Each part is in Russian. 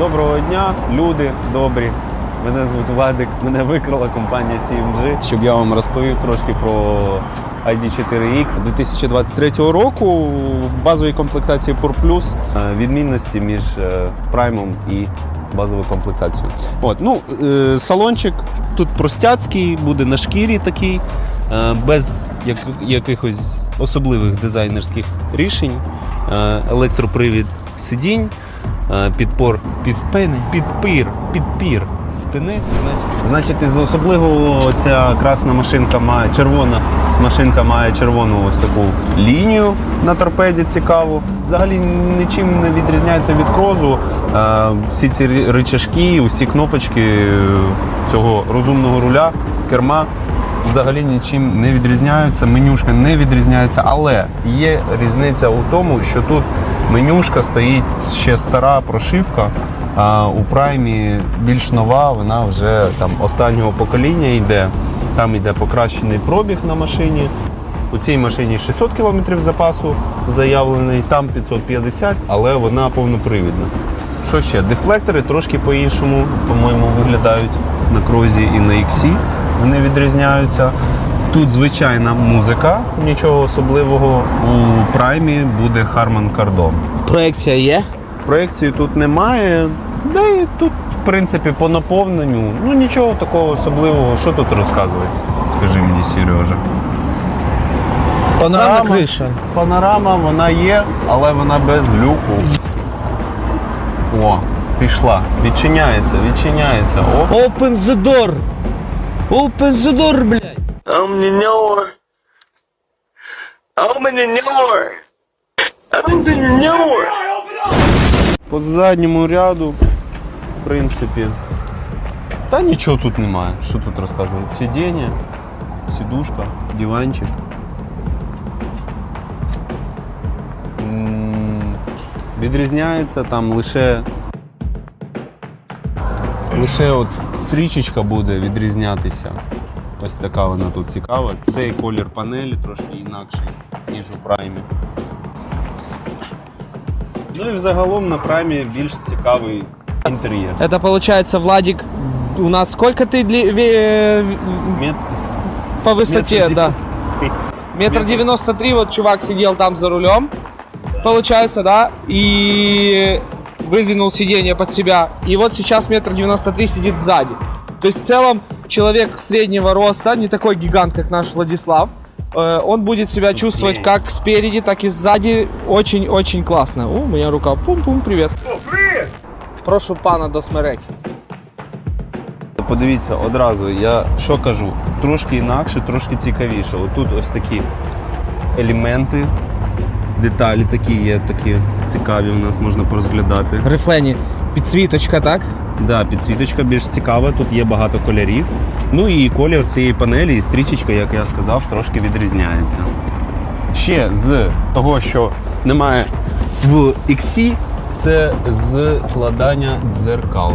Доброго дня, люди добрі. Мене звуть Вадик, мене викрала компанія CMG, щоб я вам розповів трошки про ID4X 2023 року в базовій комплектації Pur Plus е, відмінності між е, Prime і базовою комплектацією. От, ну, е, салончик тут простяцький, буде на шкірі такий, без якихось особливих дизайнерських рішень. Електропривід сидінь, підпор під Спини. підпір, підпір спини. Значить, значить, із особливого ця красна машинка має червона машинка має червону ось таку лінію на торпеді цікаву. Взагалі нічим не відрізняється від крозу. Е, Всі ці рычажки, усі кнопочки е, цього розумного руля, керма взагалі нічим не відрізняються. Менюшка не відрізняється, але є різниця у тому, що тут менюшка стоїть ще стара прошивка. А у праймі більш нова, вона вже там останнього покоління йде. Там йде покращений пробіг на машині. У цій машині 600 км запасу заявлений, там 550, але вона повнопривідна. Що ще? Дефлектори трошки по-іншому, по-моєму, виглядають на крозі і на іксі. Вони відрізняються. Тут звичайна музика, нічого особливого. У праймі буде Harman Kardon. Проекція є. Проекції тут немає. Да і тут, в принципі, по наповненню. Ну нічого такого особливого. Що тут розказують? Скажи мені, Сережа. Панорамна Панорама. криша. Панорама вона є, але вона без люку. О, пішла. Відчиняється, відчиняється. О, Open the door. Open the door, блядь. Open the door. Open the door. Open the door. по задньому ряду, в принципі. Та нічого тут немає. Що тут розказувати? Сидіння, сідушка, диванчик. М, Відрізняється там лише. Лише от стрічечка буде відрізнятися. Ось така вона тут цікава. Цей колір панелі трошки інакший, ніж у праймі. Ну і взагалом на праймі більш цікавий інтер'єр. Это получается, Владик, у нас сколько ты дли- ве- Мет... по высоте, метр да? 93. Метр девяносто три, вот чувак сидел там за рулем, получается, да, и выдвинул сиденье под себя. И вот сейчас метр девяносто три сидит сзади. То есть в целом человек среднего роста, не такой гигант, как наш Владислав, э, он будет себя чувствовать Окей. как спереди, так и сзади очень-очень классно. О, у меня рука. Пум-пум, привет. Прошу пана до смереки. Подивіться, одразу я що кажу, трошки інакше, трошки цікавіше. Отут ось такі елементи, деталі такі є, такі цікаві у нас можна порозглядати. Рифлені, підсвіточка, так? Да, підсвіточка більш цікава, тут є багато кольорів. Ну і колір цієї панелі і стрічечка, як я сказав, трошки відрізняється. Ще з того, що немає в XC, це складання дзеркал.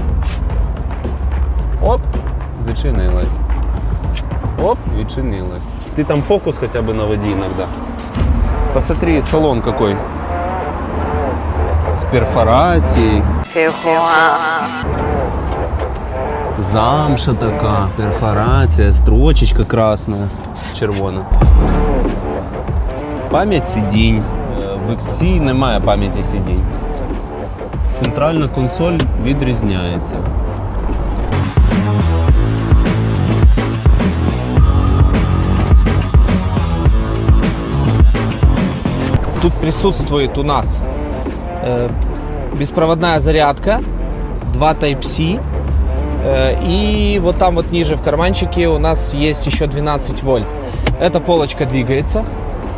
Оп, зачинилась. Оп, відчинилась. Ти там фокус хоча б наводи іноді. Посмотри, салон какой. З перфорацією. Замша така, перфорація, строчечка красна, червона. Пам'ять сидінь. Е, В XC немає пам'яті сидінь. Центральна консоль відрізняється. Тут присутствует у нас э, беспроводная зарядка, два Type-C, э, и вот там вот ниже в карманчике у нас есть еще 12 вольт. Эта полочка двигается.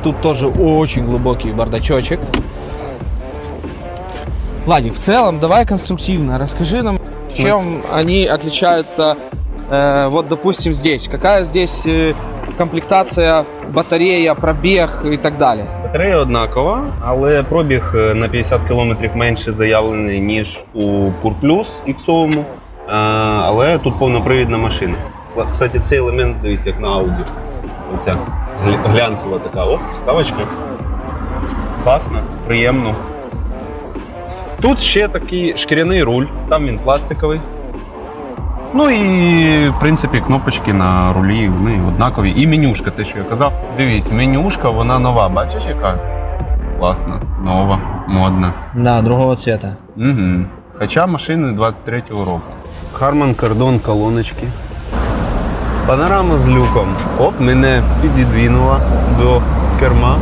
Тут тоже очень глубокий бардачочек. Владик, в целом, давай конструктивно расскажи нам, чем они отличаются. э, вот, допустим, здесь. Какая здесь э, комплектация, батарея, пробег и так далее. Батарея однакова, але пробіг е, на 50 км менше заявлений, ніж у Pur Plus X. Але тут повнопривідна машина. Кстати, цей елемент дивись, як на Audi. Оця глянцева така оп, вставочка. Класно, приємно. Тут ще такий шкіряний руль, там він пластиковий. Ну і, в принципі, кнопочки на рулі вони однакові. І менюшка, те, що я казав. Дивись, менюшка, вона нова. Бачиш, яка? Класна, нова, модна. Да, другого цвета. Угу. Хоча машини 23-го року. Harman Kardon колоночки. Панорама з люком. Оп, мене підідвінула до керма.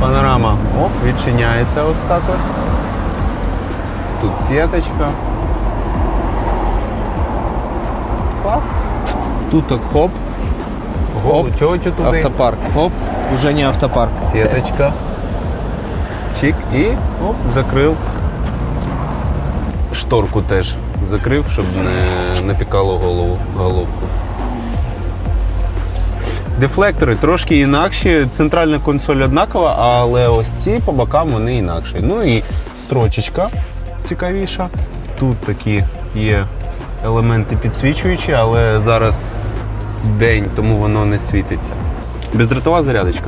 Панорама оп, відчиняється ось так ось. Тут сіточка. Клас. Тут так хоп, Голу тьотю туди. автопарк. Хоп, уже не автопарк. Сіточка. Чик і оп, закрив. Шторку теж закрив, щоб не напікало голову, головку. Дефлектори трошки інакші. Центральна консоль однакова, але ось ці по бокам вони інакші. Ну і строчечка цікавіша. Тут такі є елементи підсвічуючі, але зараз день, тому воно не світиться. Бездротова зарядочка.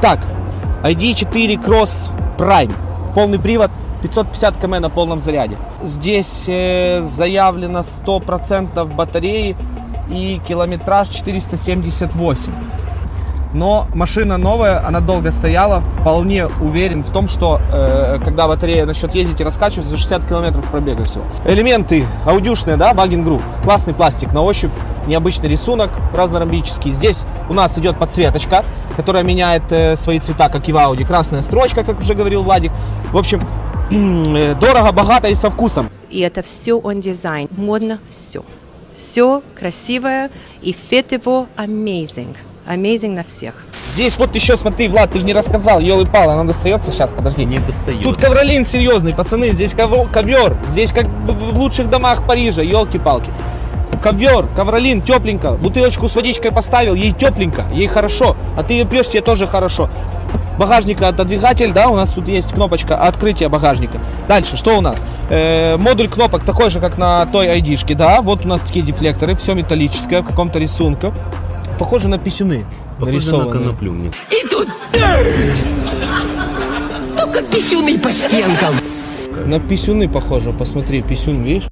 Так, ID4 Cross Prime. Полный привод, 550 км на полном заряде. Здесь э, заявлено 100% батареи и километраж 478. Но машина новая, она долго стояла. Вполне уверен в том, что э, когда батарея начнет ездить и раскачиваться, за 60 километров пробега всего. Элементы аудюшные, да, Багин Групп. Классный пластик на ощупь, необычный рисунок, разнорамбический. Здесь у нас идет подсветочка, которая меняет э, свои цвета, как и в Audi. Красная строчка, как уже говорил Владик. В общем, э, дорого, богато и со вкусом. И это все он дизайн. Модно все. Все красивое. И фит его amazing. Amazing на всех. Здесь вот еще, смотри, Влад, ты же не рассказал, елы пал, она достается сейчас, подожди. Не достает. Тут ковролин серьезный, пацаны, здесь ково- ковер, здесь как в лучших домах Парижа, елки-палки. Ковер, ковролин, тепленько, бутылочку с водичкой поставил, ей тепленько, ей хорошо, а ты ее пьешь, тебе тоже хорошо. Багажника отодвигатель, да, у нас тут есть кнопочка открытия багажника. Дальше, что у нас? Э, модуль кнопок такой же, как на той айдишке, да, вот у нас такие дефлекторы, все металлическое, в каком-то рисунке. Похоже на писюны. нарисованные. коноплювник. И тут только писюны по стенкам. На писюны похоже, посмотри, писюн, видишь?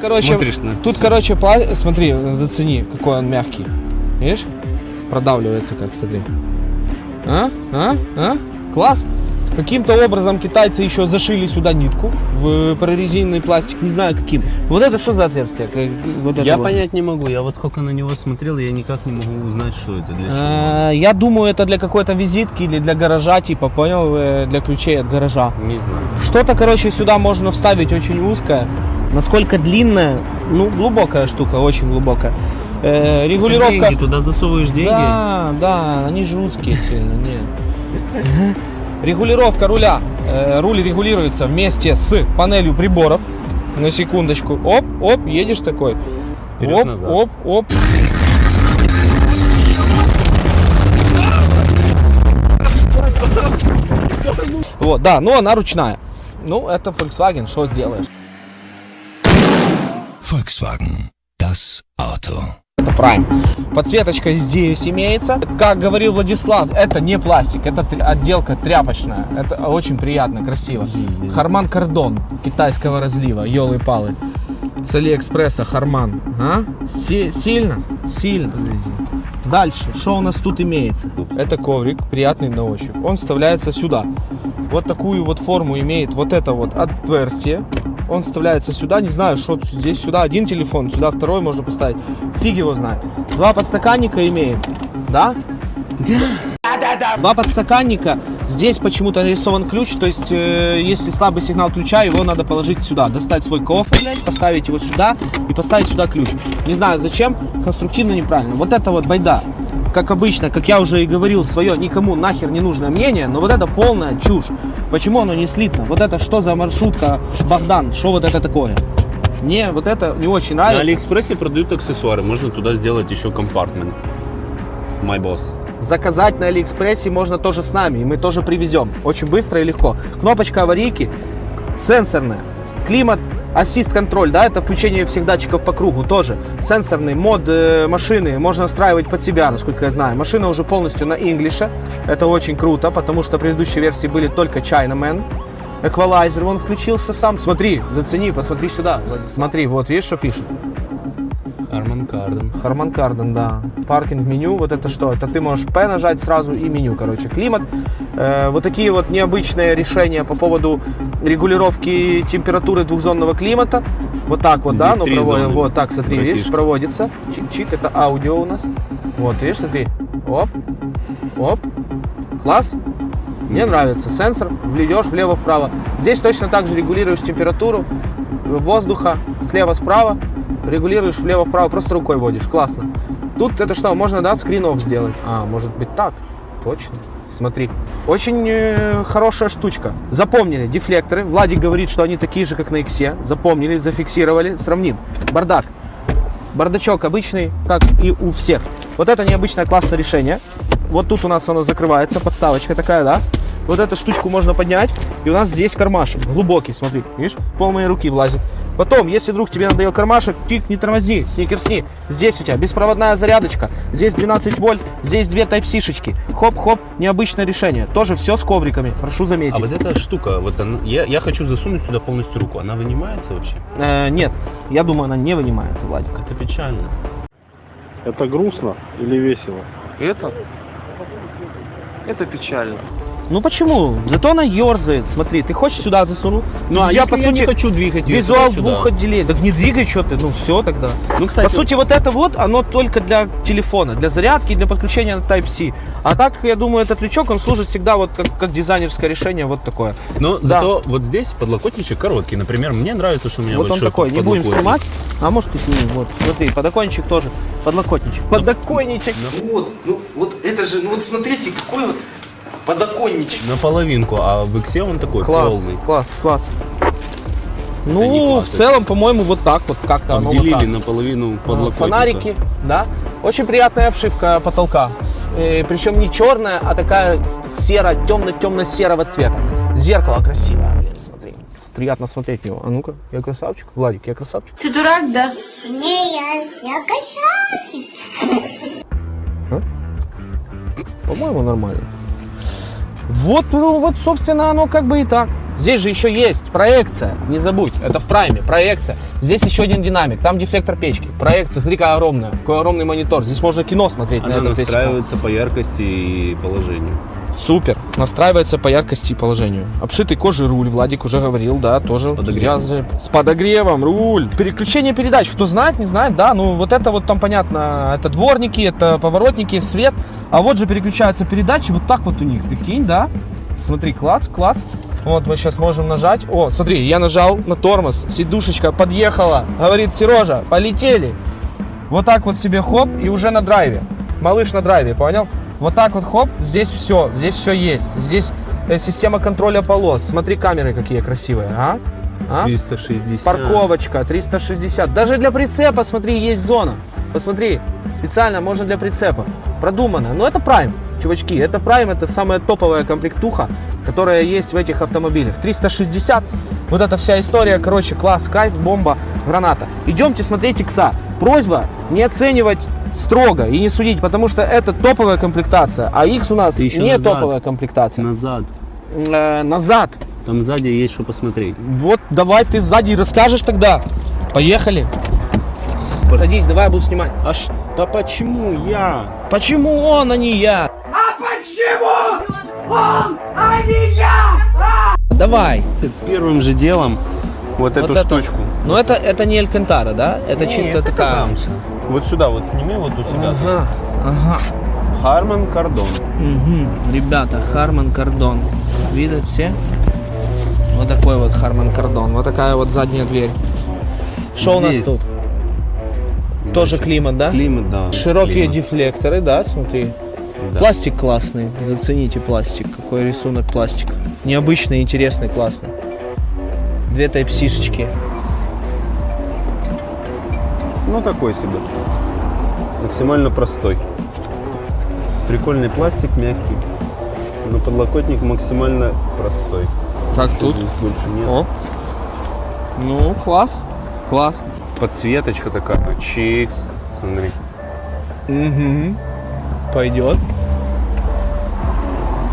Короче, Смотришь на тут, короче, пла- смотри, зацени, какой он мягкий. Видишь? Продавливается как, смотри. А? А? А? Класс. Каким-то образом китайцы еще зашили сюда нитку в прорезиненный пластик, не знаю каким. Вот это что за отверстие? Как- Вот это Я вот. понять не могу. Я вот сколько на него смотрел, я никак не могу узнать, что это для чего. А, Я думаю, это для какой-то визитки или для гаража, типа, понял, э, для ключей от гаража. Не знаю. Что-то, короче, сюда можно вставить очень узкое. Насколько длинная, ну, глубокая штука, очень глубокая. Э, регулировка... Деньги, туда засовываешь деньги. Да, да, они же узкие сильно, нет. Регулировка руля. Э, руль регулируется вместе с панелью приборов. На секундочку. Оп, оп, едешь такой. оп, Вперед-назад. оп, оп. Вот, да, но она ручная. Ну, это Volkswagen, что сделаешь? Volkswagen. Das Auto. Это Prime. Подсветочка здесь имеется. Как говорил Владислав, это не пластик, это отделка тряпочная. Это очень приятно, красиво. Харман Кардон китайского разлива, елы-палы. С Алиэкспресса Харман. А? Си- сильно? Сильно. Дальше, что у нас тут имеется? Это коврик, приятный на ощупь. Он вставляется сюда. Вот такую вот форму имеет вот это вот отверстие. Он вставляется сюда, не знаю, что здесь сюда один телефон, сюда второй можно поставить. Фиг его знает. Два подстаканника имеем, да? Два подстаканника. Здесь почему-то нарисован ключ, то есть, э, если слабый сигнал ключа, его надо положить сюда. Достать свой кофр, поставить его сюда и поставить сюда ключ. Не знаю зачем, конструктивно неправильно. Вот это вот байда. Как обычно, как я уже и говорил, свое никому нахер не нужное мнение, но вот это полная чушь. Почему оно не слитно? Вот это что за маршрутка, Богдан, что вот это такое? Мне вот это не очень На нравится. Алиэкспрессе продают аксессуары. Можно туда сделать еще компартмент. My boss. Заказать на Алиэкспрессе можно тоже с нами, и мы тоже привезем. Очень быстро и легко. Кнопочка аварийки сенсорная. Климат Ассист-контроль, да, это включение всех датчиков по кругу тоже. Сенсорный мод э, машины можно настраивать под себя, насколько я знаю. Машина уже полностью на инглише. Это очень круто, потому что предыдущие версии были только Chinaman. Эквалайзер, он включился сам. Смотри, зацени, посмотри сюда. Смотри, вот видишь, что пишет? Арман Карден. Харман Карден, да. Паркинг меню, вот это что? Это ты можешь P нажать сразу и меню, короче. Климат. Э, вот такие вот необычные решения по поводу регулировки температуры двухзонного климата. Вот так вот, да, Здесь ну три проводим. зоны. Вот так, смотри, видишь, Братишка. проводится. Чик-чик, это аудио у нас. Вот, видишь, смотри. Оп, оп. Класс. Мне нравится. Сенсор, вледешь влево-вправо. Здесь точно так же регулируешь температуру воздуха слева-справа. Регулируешь влево-вправо, просто рукой водишь. Классно. Тут это что, можно, да, скрин сделать? А, может быть так. Точно. Смотри. Очень э, хорошая штучка. Запомнили дефлекторы. Владик говорит, что они такие же, как на Иксе. Запомнили, зафиксировали. Сравним. Бардак. Бардачок обычный, как и у всех. Вот это необычное классное решение. Вот тут у нас оно закрывается, подставочка такая, да? Вот эту штучку можно поднять, и у нас здесь кармашек, глубокий, смотри, видишь, пол моей руки влазит. Потом, если вдруг тебе надоел кармашек, тик, не тормозни, сникерсни. Здесь у тебя беспроводная зарядочка, здесь 12 вольт, здесь две Type-C-шечки. Хоп-хоп, необычное решение. Тоже все с ковриками, прошу заметить. А вот эта штука, вот она, я, я хочу засунуть сюда полностью руку. Она вынимается вообще? Э, нет, я думаю, она не вынимается, Владик. Это печально. Это грустно или весело? Это? Это печально. Ну почему? Зато она ерзает. Смотри, ты хочешь сюда засунул? Ну, а я, по я сути, не хочу двигать визуал двух отделений. Так не двигай, что ты. Ну все тогда. Ну, кстати, По сути, вот это вот, оно только для телефона, для зарядки и для подключения на Type-C. А так, я думаю, этот лючок, он служит всегда вот как, как дизайнерское решение, вот такое. но зато вот здесь подлокотничек короткий. Например, мне нравится, что у меня вот он большой такой, не будем снимать. А может и снимем. Вот, смотри, подоконничек тоже. Подлокотничек. Подоконничек. Вот, ну вот это же, ну вот смотрите, какой вот подоконничек. Наполовинку, а в Иксе он такой Класс, полный. класс, класс. Ну, класс, в целом, по-моему, вот так вот как-то оно вот Обделили так. наполовину А, подлокотника. Фонарики, да. Очень приятная обшивка потолка. Э, причем не черная, а такая серо, темно-темно-серого цвета. Зеркало красивое, блин, смотри. Приятно смотреть в него. А ну-ка, я красавчик. Владик, я красавчик. Ты дурак, да? Не, я, я кошачик. По-моему, нормально. Вот, ну, вот, собственно, оно как бы и так. Здесь же еще есть проекция, не забудь, это в прайме, проекция. Здесь еще один динамик, там дефлектор печки. Проекция, смотри, какая огромная, какой огромный монитор. Здесь можно кино смотреть на Она этом весь экран. настраивается по яркости и положению. Супер. Настраивается по яркости и положению. Обшитый кожей руль, Владик уже говорил, да, тоже. подогревом. грязный. С подогревом, руль. Переключение передач, кто знает, не знает, да, ну вот это вот там понятно, это дворники, это поворотники, свет. А вот же переключаются передачи, вот так вот у них, прикинь, да? Смотри, клац, клац. Вот мы сейчас можем нажать. О, смотри, я нажал на тормоз, сидушечка подъехала. Говорит, Сережа, полетели. Вот так вот себе хоп, и уже на драйве. Малыш на драйве, понял? Вот так вот хоп, здесь все, здесь все есть. Здесь э, система контроля полос. Смотри, камеры какие красивые, а? А? 360. Парковочка 360. Даже для прицепа, смотри, есть зона. Посмотри, специально можно для прицепа. Продумано. Но это Prime, чувачки. Это Prime, это самая топовая комплектуха, которая есть в этих автомобилях. 360. Вот эта вся история, короче, класс, кайф, бомба, граната. Идемте смотреть икса. Просьба не оценивать строго и не судить, потому что это топовая комплектация, а X у нас Ты еще не назад. топовая комплектация. Назад. Э, назад. Там сзади есть что посмотреть. Вот давай ты сзади расскажешь тогда. Поехали. Садись, давай я буду снимать. А ш... да почему я? Почему он, а не я? Давай. Первым же делом вот, эту это. штучку. Но это, это не Алькантара, да? Это чисто это такая... замша. Вот сюда вот сними вот у себя. Ага, ага. Харман Кардон. Угу. Ребята, Харман Кардон. Видят все? Вот такой вот Харман Кардон. Вот такая вот задняя дверь. Что у нас Здесь. тут? Тоже климат, да? Климат, да. Широкие климат. дефлекторы, да, смотри. Да. Пластик классный, зацените пластик, какой рисунок пластика. Необычный, интересный, классный. Две тайп-сишечки. Ну такой себе. Максимально простой. Прикольный пластик, мягкий. Но подлокотник максимально простой. Как тут? Больше нет. О. Ну, класс. Класс. Подсветочка такая. Чикс. Смотри. Угу. Пойдет.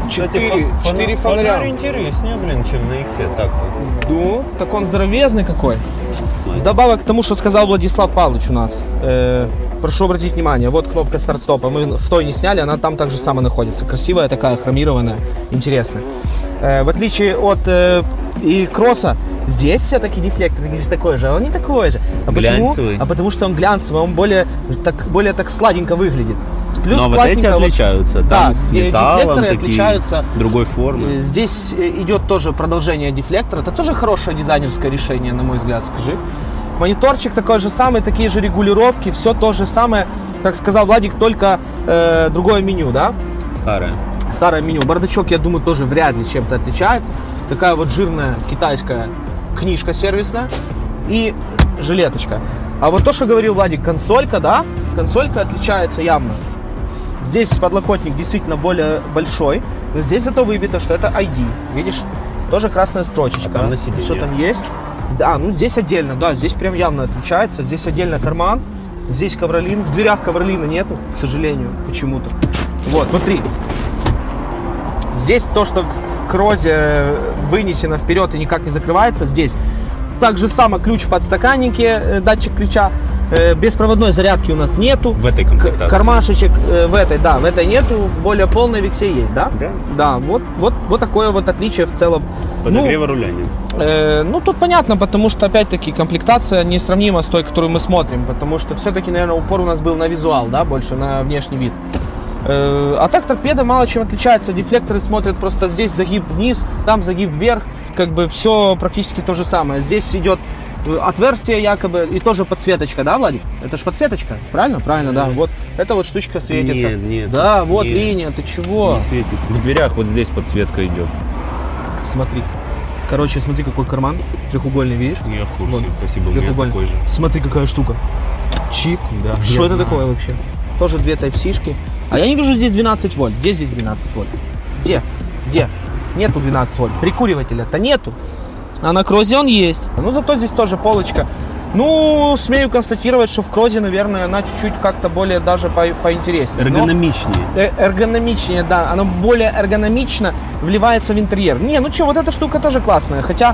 Четыре, четыре фонаря. интереснее, блин, чем на иксе. Так. Ну, так он здоровезный какой. Вдобавок к тому, что сказал Владислав Павлович у нас. э, прошу обратить внимание, вот кнопка старт-стопа. Мы в той не сняли, она там так же само находится. Красивая такая, хромированная, интересная. Э, в отличие от э, и кросса, здесь все-таки дефлектор ты говоришь, такой же, а он не такой же. А почему? Глянцевый. А потому что он глянцевый, он более так, более так сладенько выглядит. Плюс Но вот эти классненько вот- отличаются. Да, Там с металлом дефлекторы такие, отличаются. другой формы. Э, Здесь э, идет тоже продолжение дефлектора. Это тоже хорошее дизайнерское решение, на мой взгляд, скажи. Мониторчик такой же самый, такие же регулировки, все то же самое, как сказал Владик, только э, другое меню, да? Старая. Старое меню. Бардачок, я думаю, тоже вряд ли чем-то отличается. Такая вот жирная китайская книжка сервисная и жилеточка. А вот то, что говорил Владик, консолька, да, консолька отличается явно. Здесь подлокотник действительно более большой, но здесь зато выбито, что это ID. Видишь? Тоже красная строчечка. А на. Что там есть? Да, ну здесь отдельно, да, здесь прям явно отличается. Здесь отдельно карман, здесь ковролин. В дверях ковролина нету, к сожалению, почему-то. Вот, смотри. Здесь то, что в крозе вынесено вперед и никак не закрывается, здесь. Так же само ключ в подстаканнике, э, датчик ключа. Э, Беспроводной зарядки у нас нету. В этой комплектации. Кармашечек э, в этой, да, в этой нету, в более полной виксе есть, да? Да. Да, вот, вот, вот такое вот отличие в целом. Подогрева руля нет. Э, ну, тут понятно, потому что, опять-таки, комплектация несравнима с той, которую мы смотрим, потому что все-таки, наверное, упор у нас был на визуал, да, больше на внешний вид. Э, а так торпеда мало чем отличается. Дефлекторы смотрят просто здесь загиб вниз, там загиб вверх, как бы все практически то же самое. Здесь идет отверстие якобы и тоже подсветочка, да, Владик? Это же подсветочка, правильно? Правильно, да. Вот эта вот штучка светится. Нет, нет, Да, вот нет. линия, ты чего? Не светится. В дверях вот здесь подсветка идет. Смотри. Короче, смотри, какой карман трехугольный, видишь? Я в курсе. Вот. Спасибо, Трехугольный. такой же. Смотри, какая штука. Чип. Да, Что это знаю. такое вообще? Тоже две Type-C-шки. А я не вижу здесь 12 вольт. Где здесь 12 вольт? Где? Где? Нету 12 вольт. Прикуривателя-то нету. А на крозе он есть. Ну, зато здесь тоже полочка. Ну, смею констатировать, что в крозе, наверное, она чуть-чуть как-то более даже по- поинтереснее. Но- Эргономичнее. Э, эргономичнее, да, оно более эргономично вливается в интерьер. Не, ну что, вот эта штука тоже классная, хотя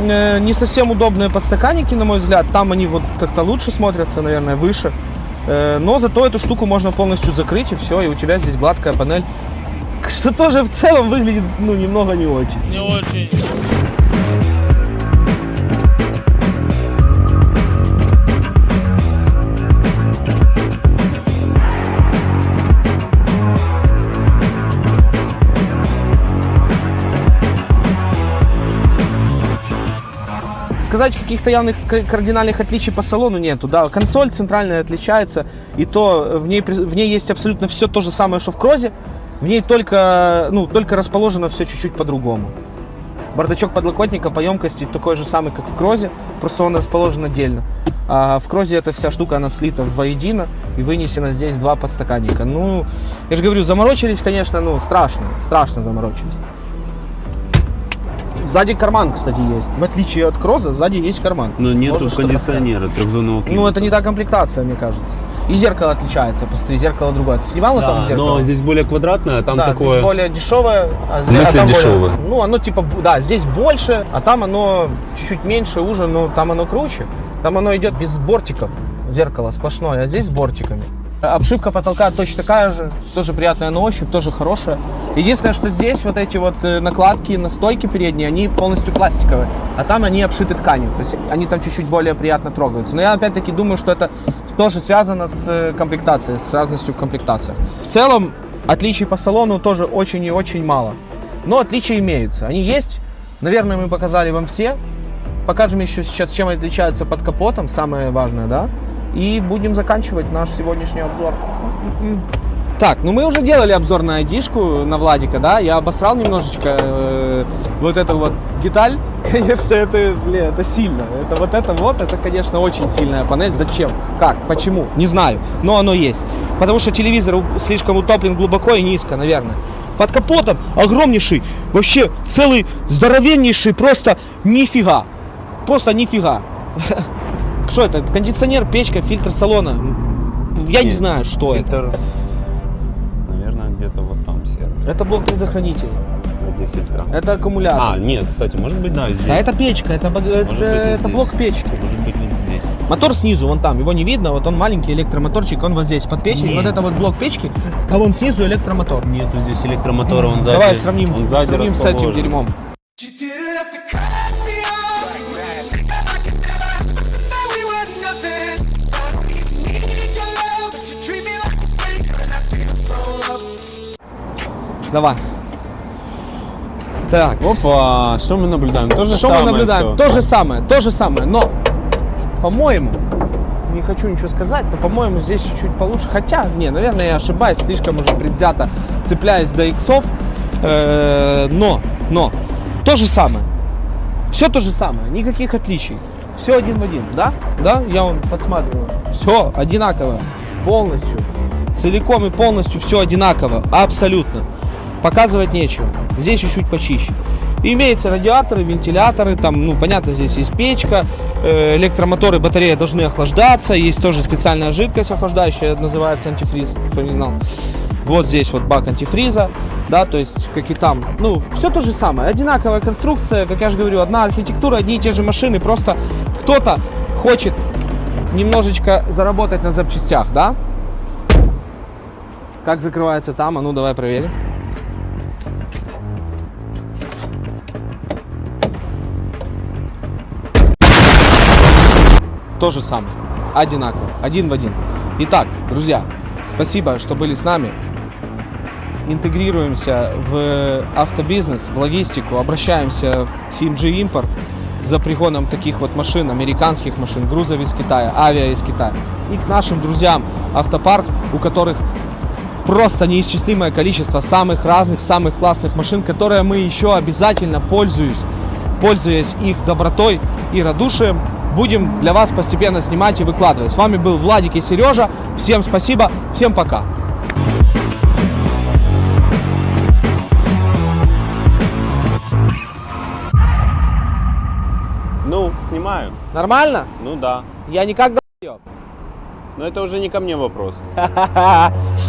э, не совсем удобные подстаканники, на мой взгляд, там они вот как-то лучше смотрятся, наверное, выше. Э, но зато эту штуку можно полностью закрыть и все, и у тебя здесь гладкая панель, что тоже в целом выглядит, ну, немного не очень. Не очень. Сказать каких-то явных кардинальных отличий по салону нету. Да, консоль центральная отличается, и то в ней, в ней есть абсолютно все то же самое, что в Крозе. В ней только, ну, только расположено все чуть-чуть по-другому. Бардачок подлокотника по емкости такой же самый, как в Крозе, просто он расположен отдельно. А в Крозе эта вся штука, она слита воедино и вынесена здесь два подстаканника. Ну, я же говорю, заморочились, конечно, ну, страшно, страшно заморочились. Сзади карман, кстати, есть. В отличие от Кроза, сзади есть карман. Но нету Можешь кондиционера, трехзонного поставить. Ну, это не та комплектация, мне кажется. И зеркало отличается, посмотри, зеркало другое. Ты снимала там Да, зеркало? но здесь более квадратное, а там да, такое... здесь более дешевое. А В смысле а там более- дешевое? ну, оно типа, да, здесь больше, а там оно чуть-чуть меньше, уже, но там оно круче. Там оно идет без бортиков, зеркало сплошное, а здесь с бортиками. Обшивка потолка точно такая же, тоже приятная на ощупь, тоже хорошая. Единственное, что здесь вот эти вот э, накладки на стойке передние, они полностью пластиковые, а там они обшиты тканью, то есть они там чуть-чуть более приятно трогаются. Но я опять-таки думаю, что это тоже связано с э, комплектацией, с разностью в комплектациях. В целом, отличий по салону тоже очень и очень мало. Но отличия имеются. Они есть. Наверное, мы показали вам все. Покажем еще сейчас, чем отличаются под капотом, самое важное, да? И будем заканчивать наш сегодняшний обзор. Так, ну мы уже делали обзор на айдишку, на Владика, да? Я обосрал немножечко э, вот эту вот деталь. Конечно, это, блин, это сильно. Это вот это вот, это, конечно, очень сильная панель. Зачем? Как? Почему? Не знаю. Но оно есть. Потому что телевизор слишком утоплен глубоко и низко, наверное. Под капотом огромнейший, вообще целый здоровеннейший, просто нифига. просто нифига. Что это? Кондиционер, печка, фильтр салона. Я не Нет, знаю, что это. Фильтр, наверное, где-то вот там серый. Это блок предохранителя. Где фильтра? Это аккумулятор. А, нет, кстати, может быть, да, здесь. А это печка, это, бог- это, Может быть, это блок печки. Может быть, вот здесь. Мотор снизу, вон там, его не видно, вот он маленький электромоторчик, он вот здесь под печкой, Нет. вот это вот блок печки, а вон снизу электромотор. Нету здесь электромотора, он сзади. Давай сравним, он сзади сравним с этим дерьмом. Давай. Так, Опа, что мы наблюдаем? То же что мы самое наблюдаем? всё. То же самое, то же самое, но, по-моему, не хочу ничего сказать, но, по-моему, здесь чуть-чуть получше. Хотя, не, наверное, я ошибаюсь, слишком уже предвзято цепляюсь до иксов. Э, но, но, то же самое. Все то же самое, никаких отличий. Все один в один, да? Да, я вон подсматриваю. Все одинаково, полностью. Целиком и полностью все одинаково, абсолютно. Показывать нечего. Здесь чуть-чуть почище. Имеются радиаторы, вентиляторы, там, ну, понятно, здесь есть печка, э, электромоторы, батарея должны охлаждаться, есть тоже специальная жидкость охлаждающая, называется антифриз, кто не знал. Вот здесь вот бак антифриза, да, то есть, как и там, ну, все то же самое, одинаковая конструкция, как я же говорю, одна архитектура, одни и те же машины, просто кто-то хочет немножечко заработать на запчастях, да? Как закрывается там, а ну давай проверим. То же самое. Одинаково. Один в один. Итак, друзья, спасибо, что были с нами. Интегрируемся в автобизнес, в логистику, обращаемся в CMG Import за пригоном таких вот машин, американских машин, грузов из Китая, авиа из Китая. И к нашим друзьям автопарк, у которых просто неисчислимое количество самых разных, самых классных машин, которые мы еще обязательно пользуюсь, пользуясь их добротой и радушием, будем для вас постепенно снимать и выкладывать. С вами был Владик и Сережа. Всем спасибо, всем пока. Ну, снимаю. Нормально? Ну да. Я никак до... Но это уже не ко мне вопрос.